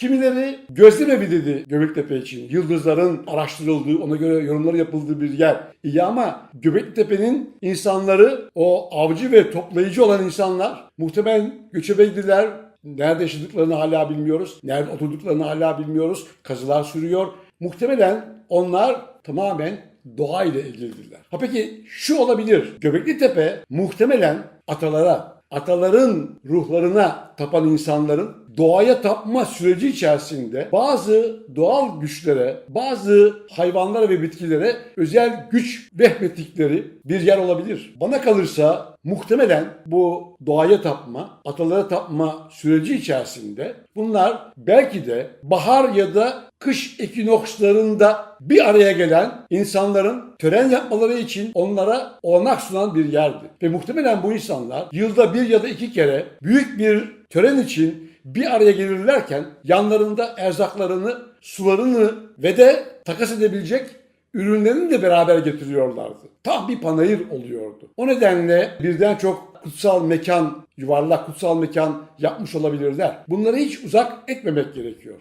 Kimileri gözlem evi dedi Göbektepe için. Yıldızların araştırıldığı, ona göre yorumları yapıldığı bir yer. İyi ama Göbeklitepe'nin insanları o avcı ve toplayıcı olan insanlar muhtemelen göçebeydiler. Nerede yaşadıklarını hala bilmiyoruz. Nerede oturduklarını hala bilmiyoruz. Kazılar sürüyor. Muhtemelen onlar tamamen doğayla ilgilidirler. Ha peki şu olabilir. Göbekli Tepe muhtemelen atalara, ataların ruhlarına tapan insanların doğaya tapma süreci içerisinde bazı doğal güçlere, bazı hayvanlara ve bitkilere özel güç vehmettikleri bir yer olabilir. Bana kalırsa muhtemelen bu doğaya tapma, atalara tapma süreci içerisinde bunlar belki de bahar ya da kış ekinokslarında bir araya gelen insanların tören yapmaları için onlara olanak sunan bir yerdi. Ve muhtemelen bu insanlar yılda bir ya da iki kere büyük bir tören için bir araya gelirlerken yanlarında erzaklarını, sularını ve de takas edebilecek ürünlerini de beraber getiriyorlardı. Tam bir panayır oluyordu. O nedenle birden çok kutsal mekan, yuvarlak kutsal mekan yapmış olabilirler. Bunları hiç uzak etmemek gerekiyor.